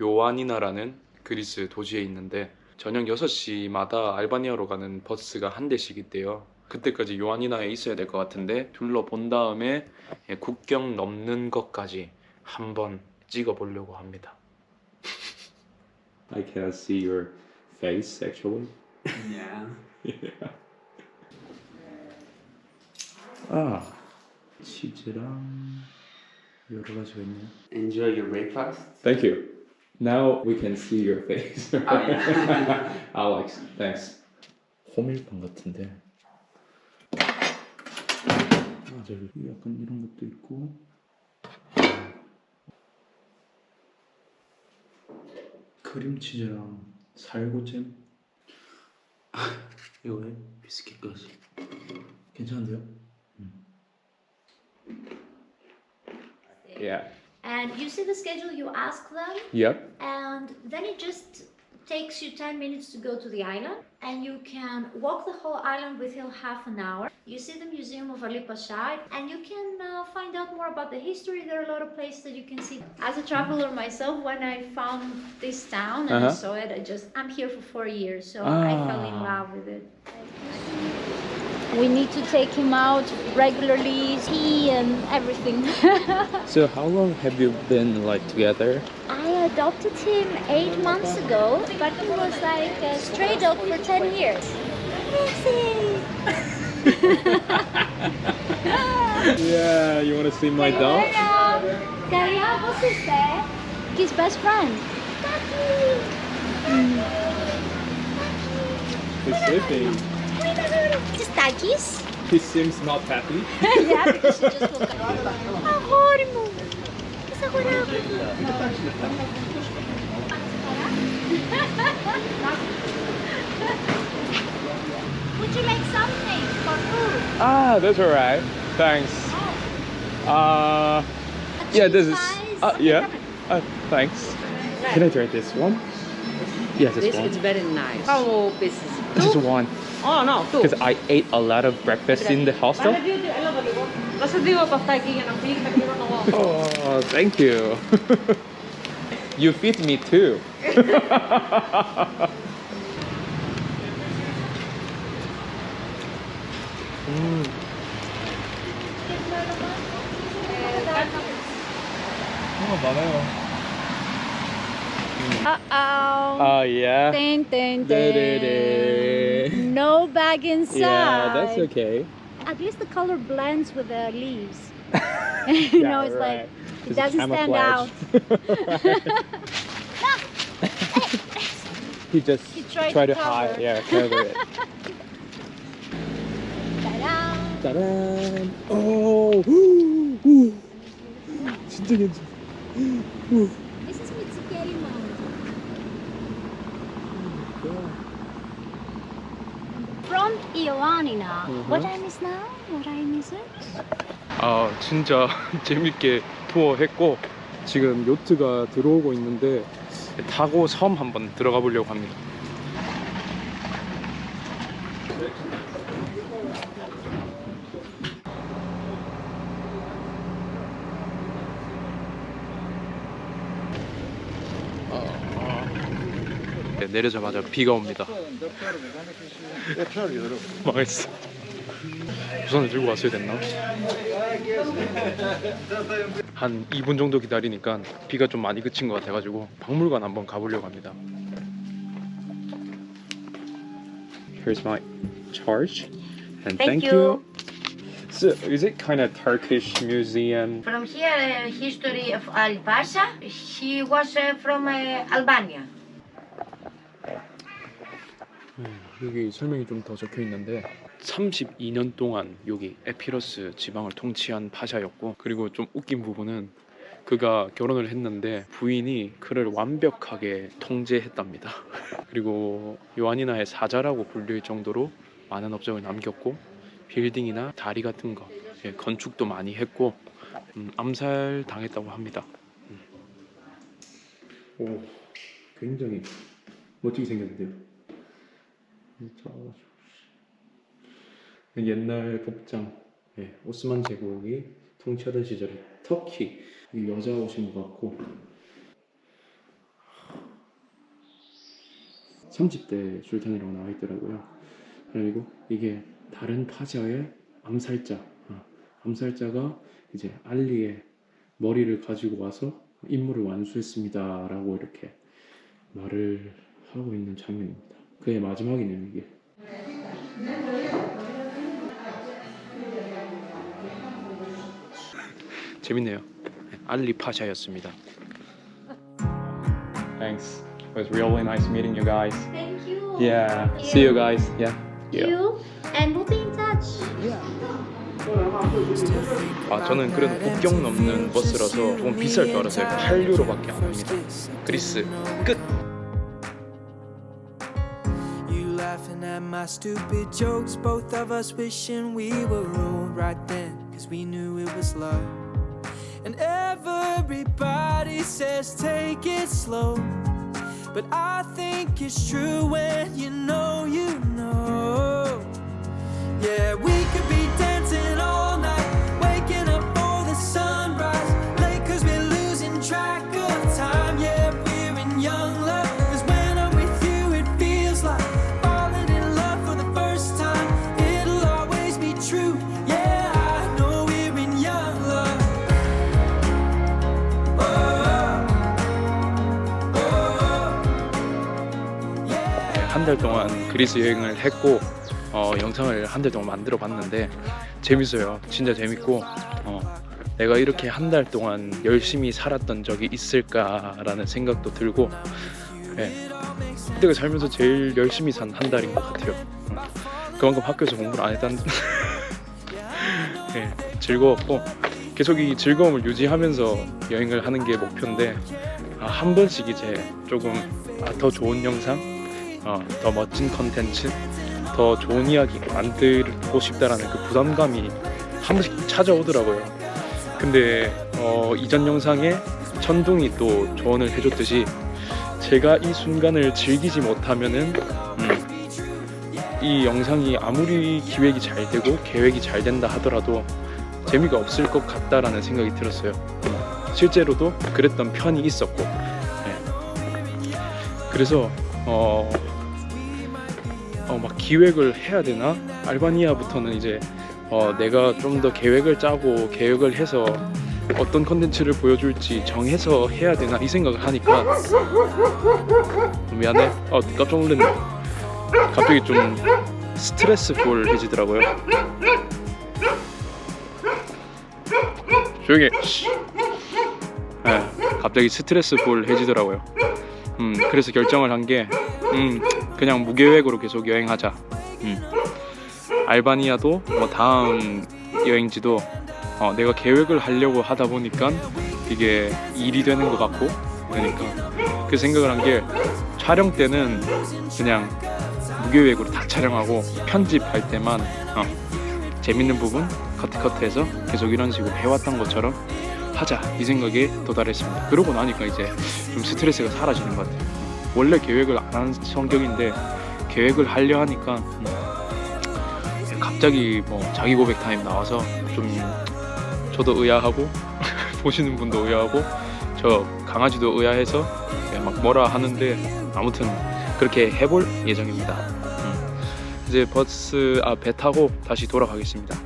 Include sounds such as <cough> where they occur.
요아니나라는 그리스 도시에 있는데 저녁 6시마다 알바니아로 가는 버스가 한 대씩 있대요. 그때까지 요아니나에 있어야 될 것 같은데 둘러본 다음에 예, 국경 넘는 것까지 한번 찍어보려고 합니다. I cannot see your face actually. Yeah. 아 치즈랑 여러 가지가 있네요. Enjoy your breakfast. Thank you. Now we can see your face. Oh, yeah. Alex, thanks. 호밀빵 같은데. 아, 저기 약간 이런 것도 있고. 크림치즈랑 살구잼. 이거에 비스킷까지. 괜찮은데요? Yeah. And you see the schedule, you ask them, Yep. and then it just takes you 10 minutes to go to the island. And you can walk the whole island within half an hour. You see the Museum of Ali Pasha, and you can uh, find out more about the history. There are a lot of places that you can see. As a traveler myself, when I found this town and I Uh-huh. saw it, I just, I'm here for four years, so I fell in Ah. love with it. We need to take him out regularly, tea and everything. <laughs> So how long have you been like together? I adopted him eight months ago, but he was like a stray dog for 10 years. <laughs> Yeah, you want to see my dog? Hello. Kaya, what's his name? His best friend. He's sleeping. This Takis? He seems not happy. <laughs> yeah, because she just woke up. Amor mo. Isa ko na. Would you like something for food? Ah, that's alright. Thanks. Uh, yeah, this is. Uh, yeah. Uh, thanks. Can I try this one? Yeah, this, This one. is very nice. How pieces? Just one. Oh, no, two. Because I ate a lot of breakfast in the hostel. oh, thank you. <laughs> you feed me too. <laughs> Uh oh. Oh yeah. Ding ding ding ding. No bag inside. Yeah, that's okay. At least the color blends with the leaves. <laughs> you <laughs> know, it's like it doesn't stand out. <laughs> he just He tried tried to to hide, cover. yeah, cover it. Ta-da! 짜란. 오, 후, 후. 진짜 괜찮아. <gasps> Ioannina. What time is now? What time is it? 아 진짜 <laughs> 재밌게 투어했고 지금 요트가 들어오고 있는데 타고 섬 한번 들어가 보려고 합니다. 내려자마자 비가 옵니다. 망했어. 우산을 들고 왔어야 됐나? 한 2분 정도 기다리니까 비가 좀 많이 그친 것 같아가지고 박물관 한번 가보려고 합니다. Here's my charge and thank, Thank you. So is it kind of Turkish museum? From here, uh, history of Ali Pasha. He was uh, from uh, Albania. 여기 설명이 좀 더 적혀 있는데 32년 동안 여기 에피러스 지방을 통치한 파샤였고 그리고 좀 웃긴 부분은 그가 결혼을 했는데 부인이 그를 완벽하게 통제했답니다. <laughs> 그리고 요한이나의 사자라고 불릴 정도로 많은 업적을 남겼고 빌딩이나 다리 같은 거 예, 건축도 많이 했고 음, 암살 당했다고 합니다. 음. 오, 굉장히 멋지게 생겼는데요. 옛날 복장, 예, 오스만 제국이 통치하던 시절에 터키 이 여자 오신 것 같고 30대 술탄이라고 나와 있더라고요. 그리고 이게 다른 파자의 암살자, 어, 암살자가 이제 알리의 머리를 가지고 와서 임무를 완수했습니다라고 이렇게 말을 하고 있는 장면입니다. 그의 마지막이네요 이게. 재밌네요. 알리 파샤였습니다. Thanks. It was really nice meeting you guys. Thank you. Yeah. See you guys. Yeah. You and we'll be in touch. 아 저는 그래도 국경 넘는 버스라서 조금 비쌀 줄 알았어요. 8유로밖에 안 합니다. 그리스 끝. At my stupid jokes, both of us wishing we were old right then, cause we knew it was love. And everybody says take it slow, but I think it's true when you know, you know. Yeah, we could 달 동안 그리스 여행을 했고 어, 영상을 한 달 동안 만들어 봤는데 재밌어요. 진짜 재밌고 어, 내가 이렇게 한 달 동안 열심히 살았던 적이 있을까라는 생각도 들고 예, 그때가 살면서 제일 열심히 산 한 달인 것 같아요. 어, 그만큼 학교에서 공부를 안 했다는 <laughs> 예, 즐거웠고 계속 이 즐거움을 유지하면서 여행을 하는 게 목표인데 아, 한 번씩 이제 조금 아, 더 좋은 영상 어, 더 멋진 컨텐츠, 더 좋은 이야기 만들고 싶다라는 그 부담감이 한 번씩 찾아오더라고요. 근데 어, 이전 영상에 천둥이 또 조언을 해줬듯이 제가 이 순간을 즐기지 못하면은 음, 이 영상이 아무리 기획이 잘 되고 계획이 잘 된다 하더라도 재미가 없을 것 같다라는 생각이 들었어요. 음, 실제로도 그랬던 편이 있었고, 네. 그래서 어, 어, 막 기획을 해야 되나? 알바니아부터는 이제 어, 내가 좀 더 계획을 짜고 계획을 해서 어떤 컨텐츠를 보여줄지 정해서 해야 되나 이 생각을 하니까 미안해. 어, 깜짝 놀랐네. 갑자기 좀 스트레스풀해지더라고요. 조용히. 해. 네, 갑자기 스트레스풀해지더라고요. 음, 그래서 결정을 한 게, 음, 그냥 무계획으로 계속 여행하자. 음. 알바니아도 뭐 다음 여행지도 어, 내가 계획을 하려고 하다 보니까 이게 일이 되는 것 같고 그러니까 그 생각을 한 게 촬영 때는 그냥 무계획으로 다 촬영하고 편집할 때만 어, 재밌는 부분 커트 커트해서 계속 이런 식으로 해왔던 것처럼 하자 이 생각에 도달했습니다. 그러고 나니까 이제 좀 스트레스가 사라지는 것 같아요. 원래 계획을 안 하는 성격인데 계획을 하려 하니까 음, 갑자기 뭐 자기 고백 타임 나와서 좀 저도 의아하고 <laughs> 보시는 분도 의아하고 저 강아지도 의아해서 예, 막 뭐라 하는데 아무튼 그렇게 해볼 예정입니다. 음. 이제 버스 아 배 타고 다시 돌아가겠습니다.